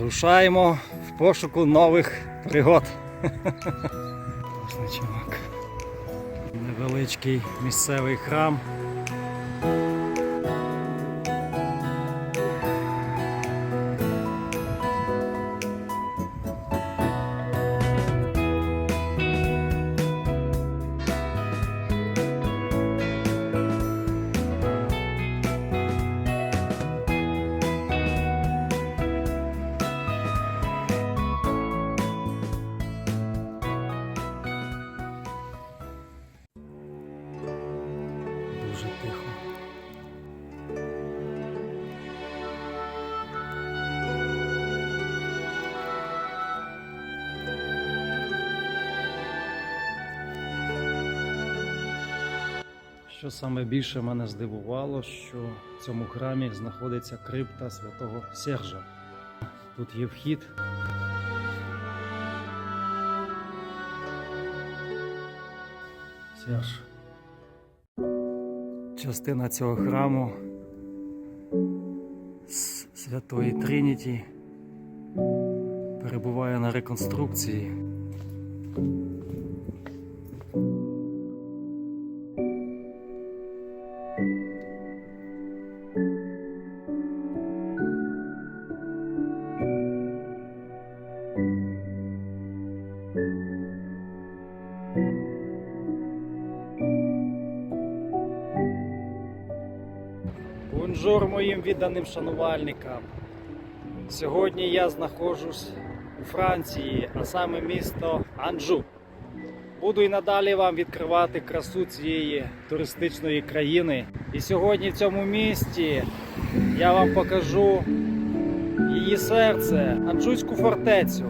Рушаємо в пошуку нових пригод. Невеличкий місцевий храм. Більше мене здивувало, що в цьому храмі знаходиться крипта святого Сержа. Тут є вхід. Серж. Частина цього храму Святої Трініті перебуває на реконструкції. Відданим шанувальникам. Сьогодні я знаходжусь у Франції, а саме місто Анжу. Буду і надалі вам відкривати красу цієї туристичної країни. І сьогодні в цьому місті я вам покажу її серце, Анжуйську фортецю,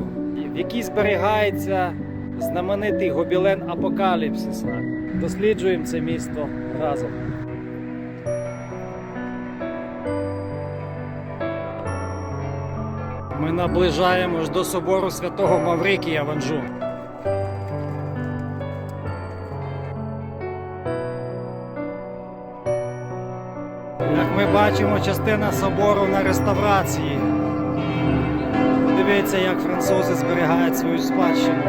в якій зберігається знаменитий гобілен Апокаліпсиса. Досліджуємо це місто разом. Ми наближаємось до собору святого Маврикія в Анжу. Як ми бачимо, частина собору на реставрації. Дивіться, як французи зберігають свою спадщину.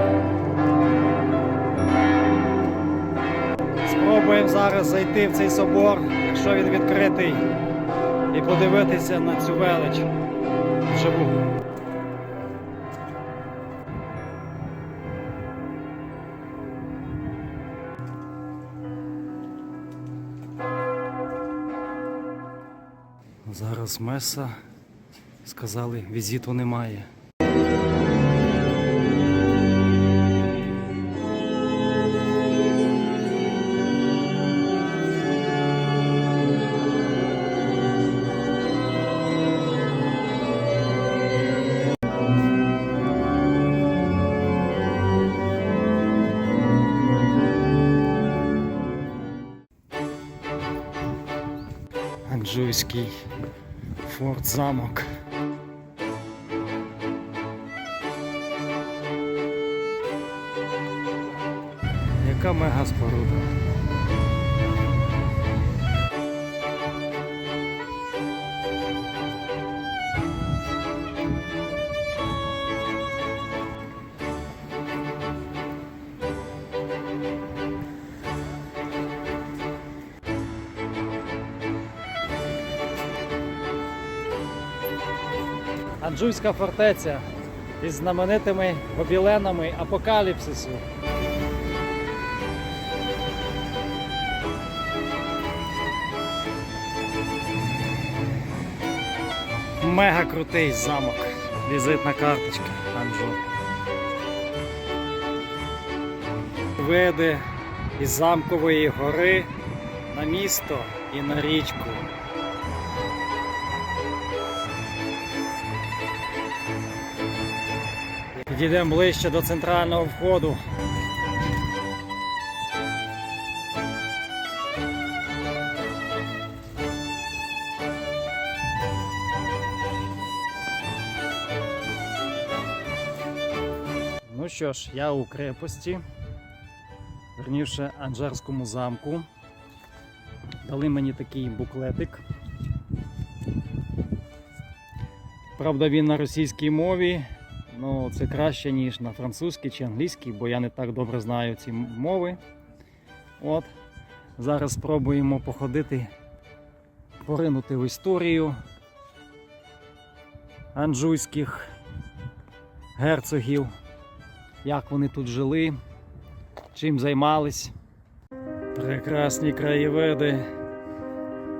Спробуємо зараз зайти в цей собор, якщо він відкритий, і подивитися на цю велич вживу. Зараз меса. Сказали, візиту немає. Замок. Яка мега споруда. Анджуйська фортеця із знаменитими гобіленами апокаліпсису. Мега крутий замок. Візитна карточка Анджу. Види із замкової гори на місто і на річку. Підійдемо ближче до центрального входу. Ну що ж, я у крепості, верніше Анжерському замку. Дали мені такий буклетик. Правда, він на російській мові. Ну, це краще, ніж на французькій чи англійській, бо я не так добре знаю ці мови. От. Зараз спробуємо походити, поринути в історію анжуйських герцогів, як вони тут жили, чим займались. Прекрасні краєвиди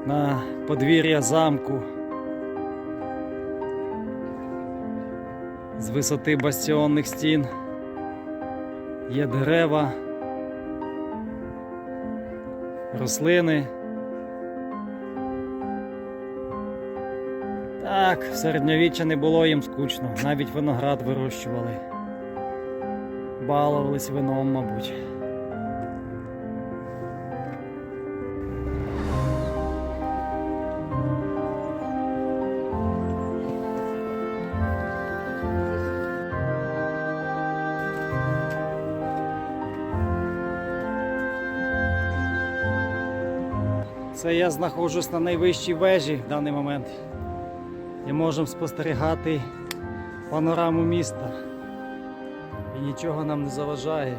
на подвір'я замку. З висоти бастіонних стін є дерева, рослини. Так, в середньовіччя не було їм скучно, навіть виноград вирощували. Балувались вином, мабуть. Це я знаходжусь на найвищій вежі в даний момент. І можемо спостерігати панораму міста. І нічого нам не заважає.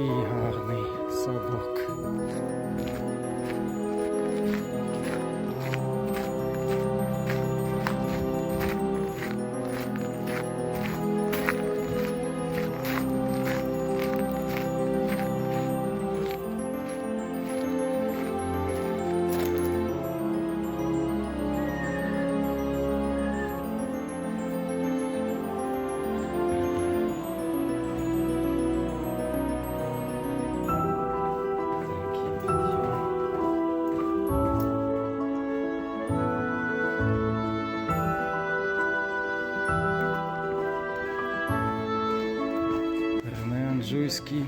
Який гарний садок. Рене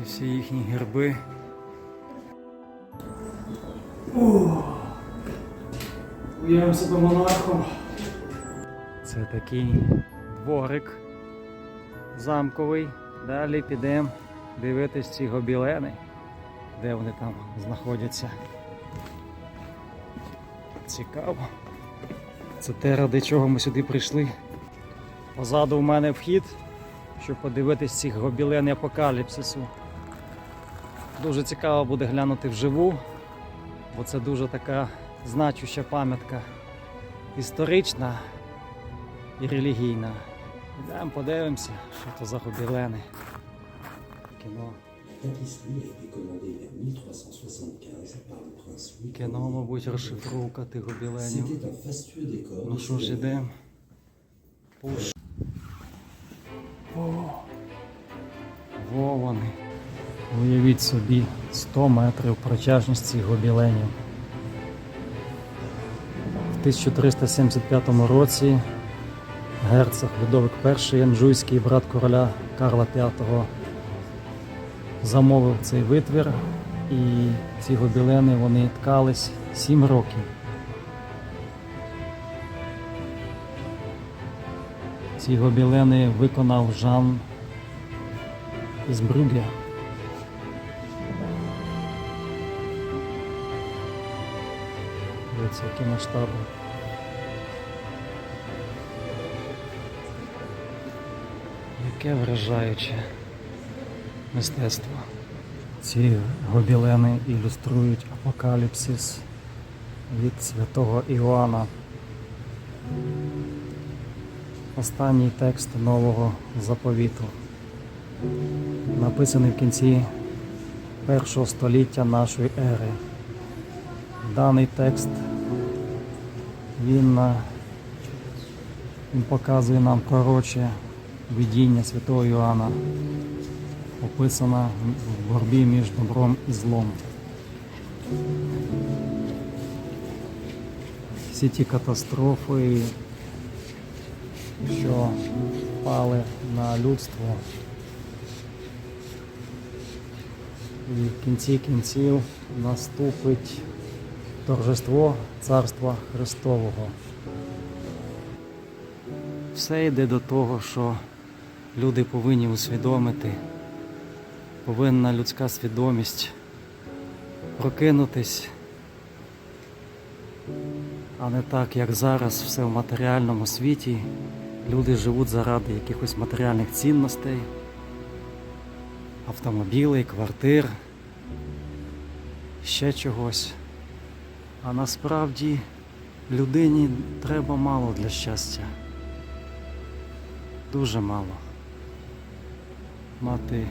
і всі їхні герби. Уявимо себе монархом. Це такий дворик замковий. Далі підемо дивитись ці гобілени, де вони там знаходяться. Цікаво. Це те, ради чого ми сюди прийшли. Позаду в мене вхід, щоб подивитись цих гобілен апокаліпсису. Дуже цікаво буде глянути вживу, бо це дуже така значуща пам'ятка історична і релігійна. Йдемо подивимося, що це за гобілени. Кіно. tapisserie a été commandée vers 1375 par le prince Louis Кіно, мабуть, розшифровка тих гобіленів. Ну що ж ідемо? О, во вони. Уявіть собі 100 метрів протяжність цих гобіленів. В 1375 році герцог Людовик І Анжуйський брат короля Карла V замовив цей витвір, і ці гобілени вони ткались 7 років. Ці гобілени виконав Жан із Брюгге. Дивіться, які масштаби. Яке вражаюче мистецтво. Ці гобілени ілюструють апокаліпсис від святого Іоанна. Останній текст нового заповіту, написаний в кінці першого століття нашої ери. Даний текст він, він показує нам пророче видіння святого Іоанна, описане в боротьбі між добром і злом. Всі ті катастрофи, що впали на людство. І в кінці кінців наступить торжество Царства Христового. Все йде до того, що люди повинні усвідомити, повинна людська свідомість прокинутись, а не так, як зараз все в матеріальному світі. Люди живуть заради якихось матеріальних цінностей, автомобілей, квартир, ще чогось. А насправді людині треба мало для щастя. Дуже мало. Мати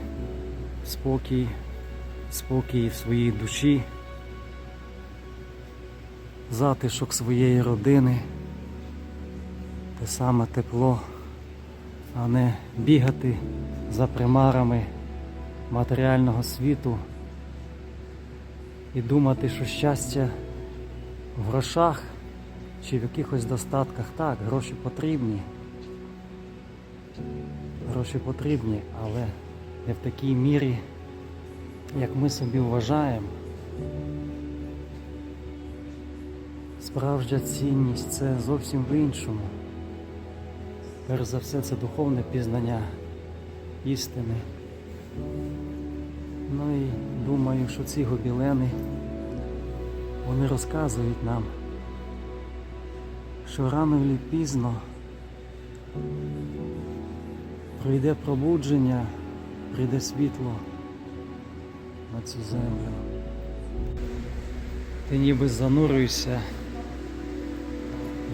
спокій, спокій в своїй душі, затишок своєї родини, те саме тепло, а не бігати за примарами матеріального світу і думати, що щастя в грошах чи в якихось достатках. Так, гроші потрібні. Гроші потрібні, але не в такій мірі, як ми собі вважаємо. Справжня цінність це зовсім в іншому. Перш за все, це духовне пізнання істини. Ну і думаю, що ці гобілени вони розказують нам, що рано чи пізно прийде пробудження, прийде світло на цю землю. Ти ніби занурюєшся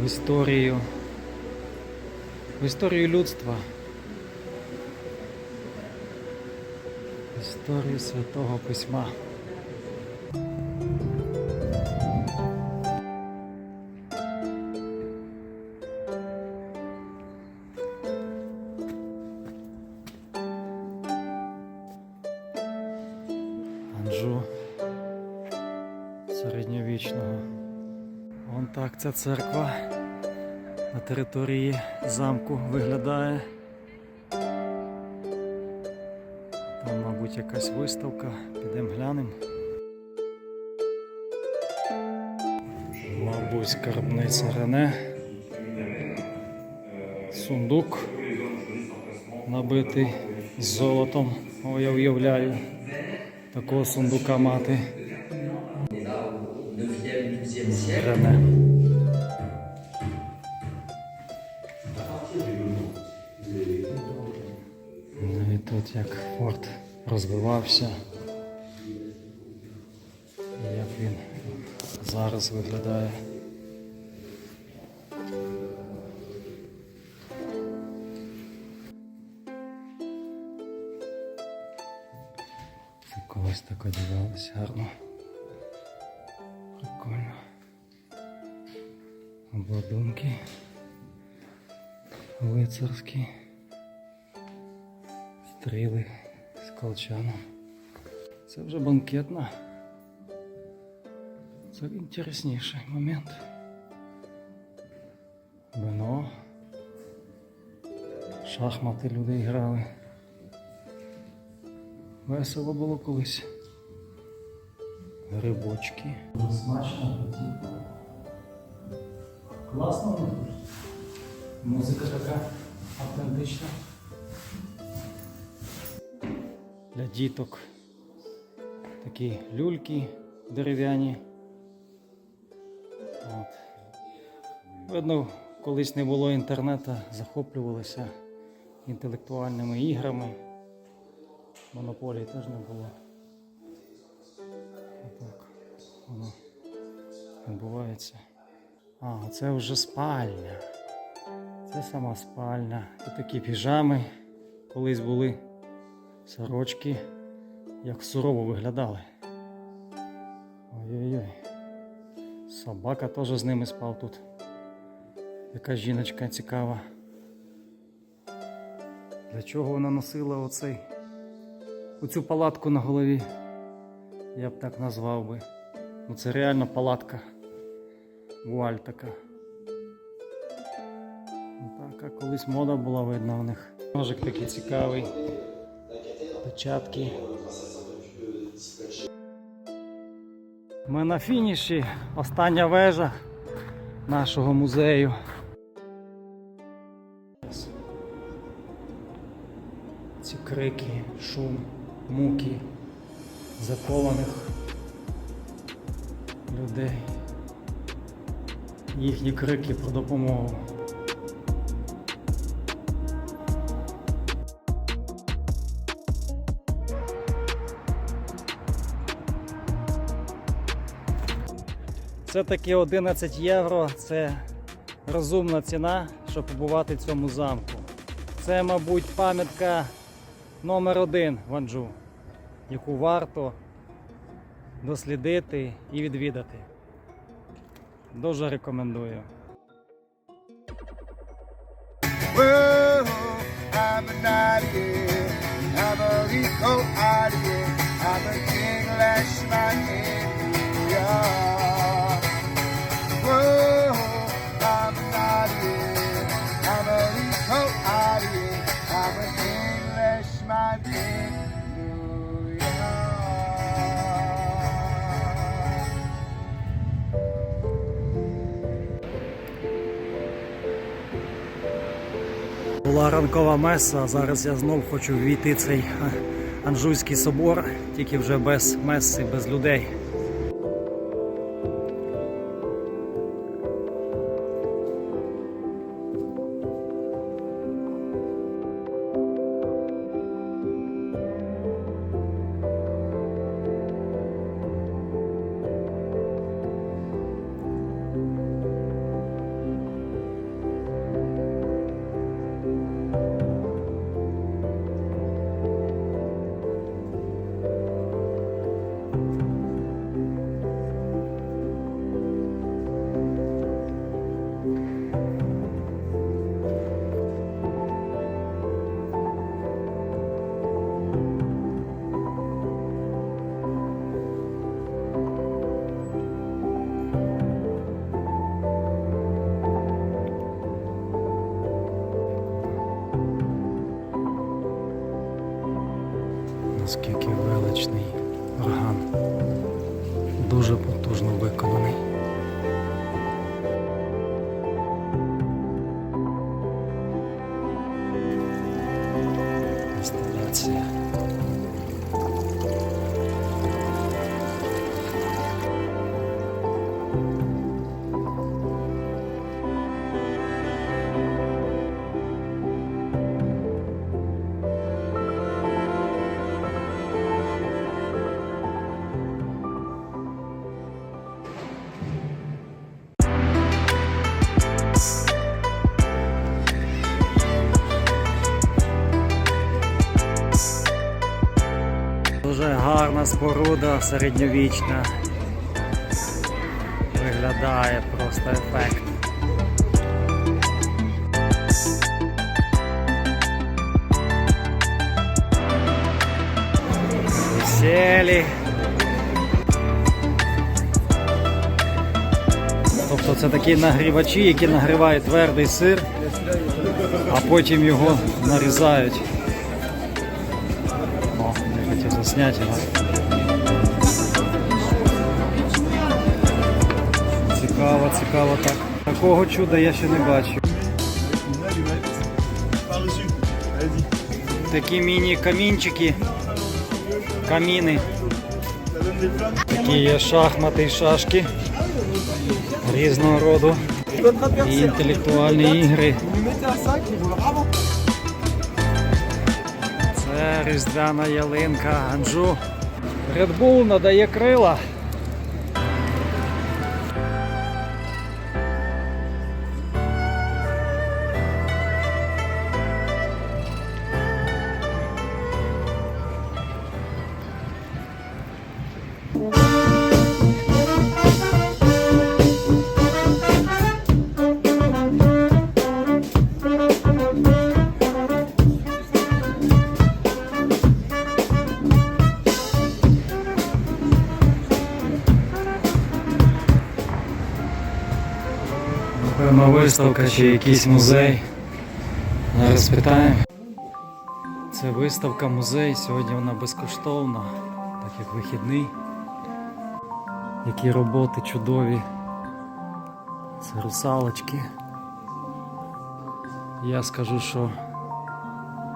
в історію, в історію людства, в історію Святого Письма. Анжу середньовічного. Вон так ця церква на території замку виглядає. Там, мабуть, якась виставка. Підемо глянемо. Мабуть, скарбниця Рене. Сундук набитий золотом. О, я уявляю такого сундука мати. Рене. Розвивався. І як він зараз виглядає. Колись так одягалось гарно. Прикольно. Обладунки. Лицарські. Стріли колчаном. Це вже банкетна. Це інтересніший момент. Вино. Шахмати люди грали. Весело було колись. Грибочки. Смачно. Класно. Музика така автентична. Діток такі люльки дерев'яні. Видно, колись не було інтернету, захоплювалися інтелектуальними іграми. Монополії теж не було. Отак. Воно відбувається. А, це вже спальня. Це сама спальня. Тут такі піжами колись були сорочки, як сурово виглядали. Ой-ой-ой. Собака теж з ними спав тут. Яка жіночка цікава. Для чого вона носила оцей оцю палатку на голові? Я б так назвав би. Ну це реально палатка. Вуаль така. Ну, Така колись мода була видно у них. Ножик такий цікавий. Печатки. Ми на фініші. Остання вежа нашого музею. Ці крики, шум, муки закованих людей. Їхні крики про допомогу. Це таки 11 євро. Це розумна ціна, щоб побувати в цьому замку. Це, мабуть, пам'ятка номер один в Анджу, яку варто дослідити і відвідати. Дуже рекомендую. Whoa, Була ранкова меса, зараз я знов хочу ввійти цей Анжуйський собор, тільки вже без меси, без людей. Інсталяція. Споруда середньовічна. Виглядає просто ефект. Веселі. Тобто це такі нагрівачі, які нагрівають твердий сир, а потім його нарізають. О, я хотів засняти його. Цікаво, цікаво так. Такого чуда я ще не бачив. Такі міні-камінчики, каміни. Такі є шахмати і шашки різного роду. І інтелектуальні ігри. Це різдвяна ялинка Анджу. Red Bull надає крила. Виставка чи якийсь музей. Зараз питаємо. Це виставка музей. Сьогодні вона безкоштовна, так як вихідний. Які роботи чудові. Це русалочки. Я скажу, що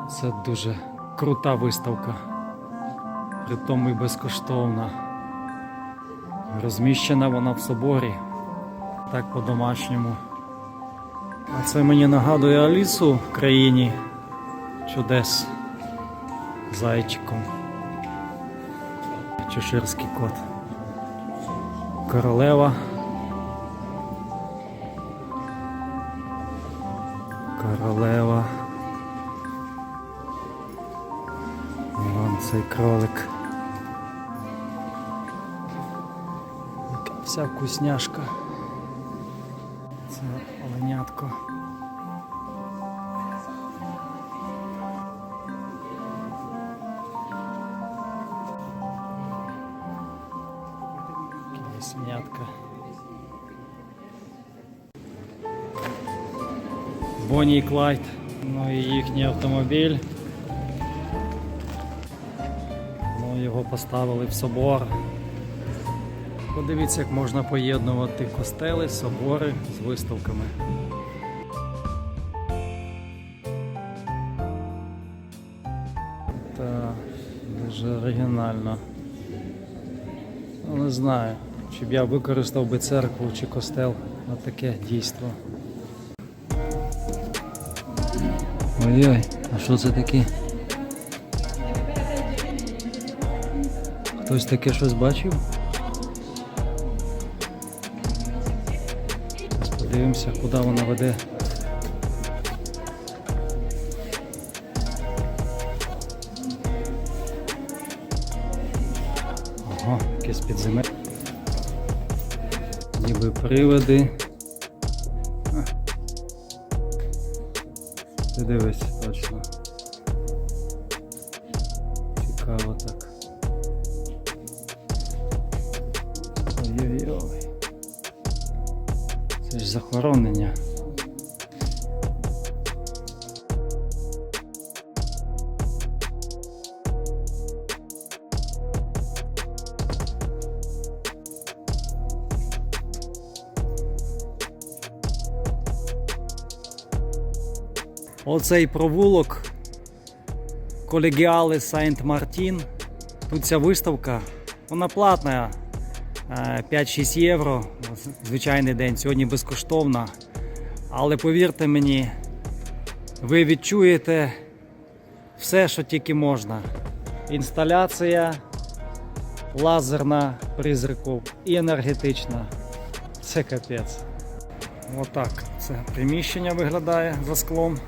це дуже крута виставка. При тому і безкоштовна. Розміщена вона в соборі. Так по-домашньому. А це мені нагадує Алісу в країні чудес зайчиком. Чеширський кот. Королева. Королева. Вон цей кролик. Вся вкусняшка. Оленятко. Кисенятка. Бонні і Клайд. Ну і їхній автомобіль. Ну, його поставили в собор. Подивіться, як можна поєднувати костели, собори з виставками. Дуже. Ну, не знаю, чи б я використав би церкву чи костел на таке дійство. Ой-ой, а що це таке? Хтось таке щось бачив? Подивимося, куди вона веде. Підземель. Ніби приводи. Ти дивись, точно. Цікаво так. Ой-ой-ой. Це ж захоронення. Оцей провулок Колегіали Сайнт Мартін. Тут ця виставка, вона платна. е, 5-6 євро. Звичайний день, сьогодні безкоштовна. Але повірте мені, ви відчуєте все, що тільки можна. Інсталяція лазерна призраку і енергетична. Це капець. Отак це приміщення виглядає за склом.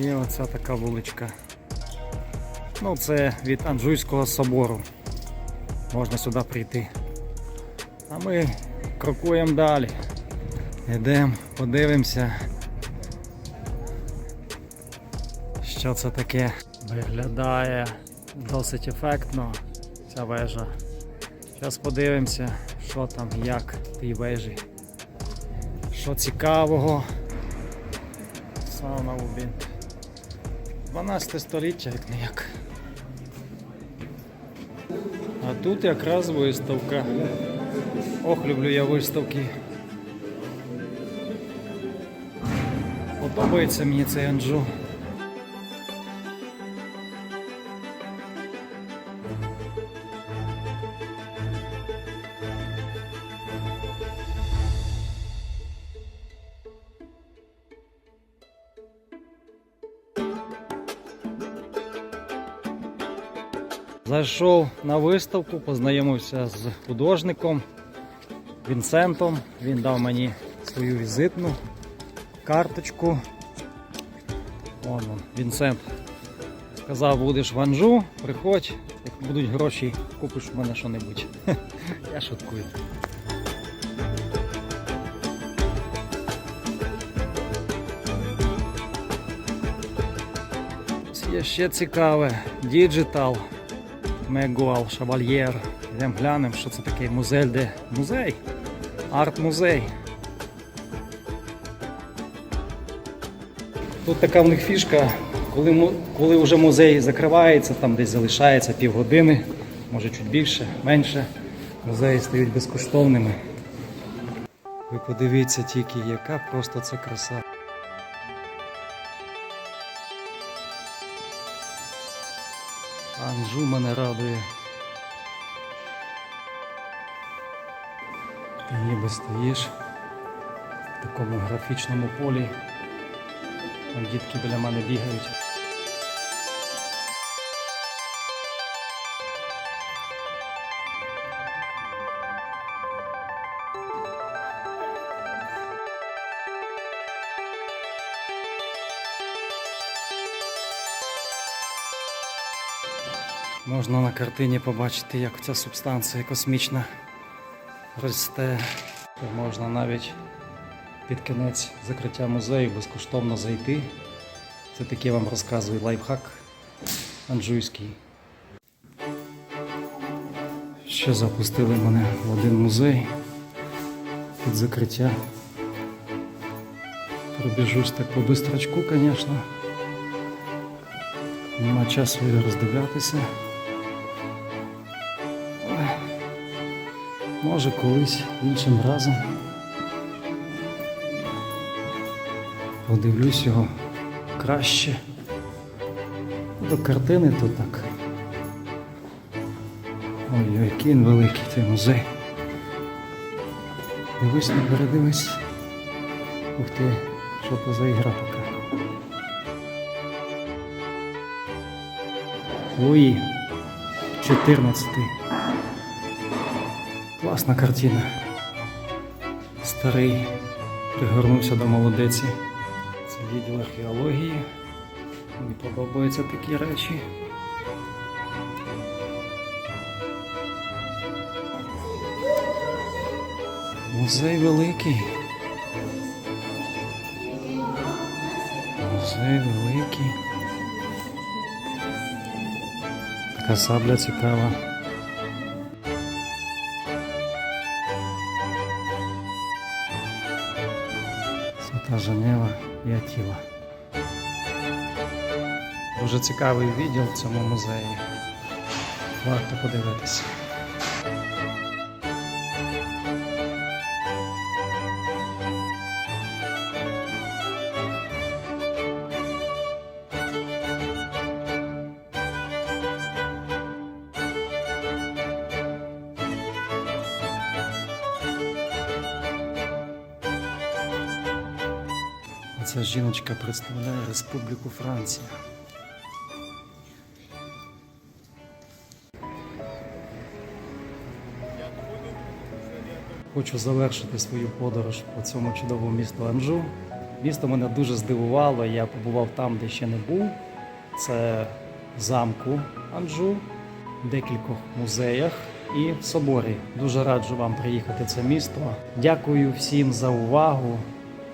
І оця така вуличка. Ну, це від Анжуйського собору. Можна сюди прийти. А ми крокуємо далі. Йдемо, подивимося. Що це таке? Виглядає досить ефектно ця вежа. Зараз подивимося, що там, як в тій вежі. Що цікавого. Сауна Убін. 12 століття, як не як. А тут якраз виставка. Ох, люблю я виставки. Подобається мені цей Анджу. Зайшов на виставку, познайомився з художником Вінсентом. Він дав мені свою візитну карточку. Вон він, Вінсент. Сказав, будеш в Анжу, приходь, як будуть гроші, купиш у мене що-небудь. Я шуткую. Є ще цікаве. Діджитал. Мегуал Шавальєр. Йдемо глянемо, що це таке музель, де музей. Арт-музей. Тут така в них фішка, коли, коли вже музей закривається, там десь залишається півгодини, може чуть більше, менше, музеї стають безкоштовними. Ви подивіться тільки, яка просто це краса. Анжу мене радує. Ти ніби стоїш в такому графічному полі. Там дітки біля мене бігають. Можна на картині побачити, як ця субстанція космічна росте. Можна навіть під кінець закриття музею безкоштовно зайти. Це таке вам розказую лайфхак анджуйський. Ще запустили мене в один музей під закриття. Пробіжусь так по бистрачку, звісно. Нема часу роздивлятися. Може колись іншим разом. Подивлюсь його краще. До картини то так. Ой, який він великий цей музей. Дивись, не передивись. Ух ти, що це за ігра така. Луї 14. Класна картина. Старий пригорнувся до молодиці. Це відділ археології. Мені подобаються такі речі. Музей великий. Музей великий. Така сабля цікава. Женева і Атіла. Дуже цікавий відділ в цьому музеї. Варто подивитися. Ця жіночка представляє Республіку Франція. Хочу завершити свою подорож по цьому чудовому місту Анжу. Місто мене дуже здивувало. Я побував там, де ще не був. Це замку Анжу, в декількох музеях і в соборі. Дуже раджу вам приїхати в це місто. Дякую всім за увагу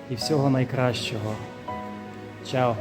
і всього найкращого. Чао!